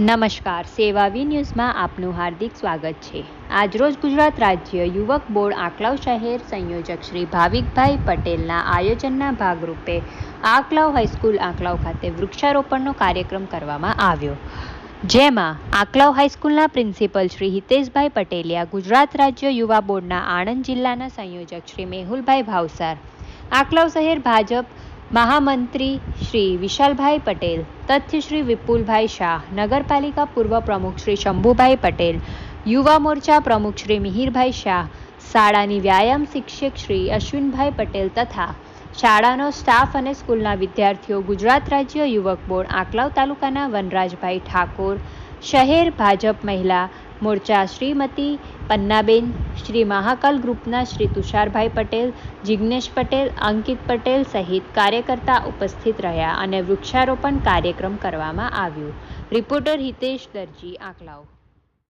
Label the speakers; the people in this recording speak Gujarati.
Speaker 1: નમસ્કાર સેવાવી ન્યૂઝમાં આપનું હાર્દિક સ્વાગત છે. આજરોજ ગુજરાત રાજ્ય યુવક બોર્ડ આકલાવ શહેર સંયોજક શ્રી ભાવિકભાઈ પટેલના આયોજનના ભાગરૂપે આકલાવ હાઈસ્કૂલ આકલાવ ખાતે વૃક્ષારોપણનો કાર્યક્રમ કરવામાં આવ્યો. જેમાં આકલાવ હાઈસ્કૂલના પ્રિન્સિપલ શ્રી હિતેશભાઈ પટેલિયા, ગુજરાત રાજ્ય યુવા બોર્ડના આણંદ જિલ્લાના સંયોજક શ્રી મેહુલભાઈ ભાવસાર, આકલાવ શહેર ભાજપ મહામંત્રી શ્રી વિશાલભાઈ પટેલ તથ્ય શ્રી વિપુલભાઈ શાહ, નગરપાલિકા પૂર્વ પ્રમુખ શ્રી શંભુભાઈ પટેલ, યુવા મોરચા પ્રમુખ શ્રી મિહિરભાઈ શાહ, શાળાની વ્યાયામ શિક્ષક શ્રી અશ્વિનભાઈ પટેલ તથા શાળાનો સ્ટાફ અને સ્કૂલના વિદ્યાર્થીઓ, ગુજરાત રાજ્ય યુવક બોર્ડ, આંકલાવ તાલુકાના વનરાજભાઈ ઠાકોર, શહેર ભાજપ મહિલા મોરચા શ્રીમતી પન્નાબેન શ્રી મહાકાલ ગ્રુપના શ્રી તુષારભાઈ પટેલ જિજ્ઞેશ પટેલ, અંકિત પટેલ સહિત કાર્યકર્તા ઉપસ્થિત રહ્યા અને વૃક્ષારોપણ કાર્યક્રમ કરવામાં આવ્યું. રિપોર્ટર હિતેશ દરજી, આંકલાવ.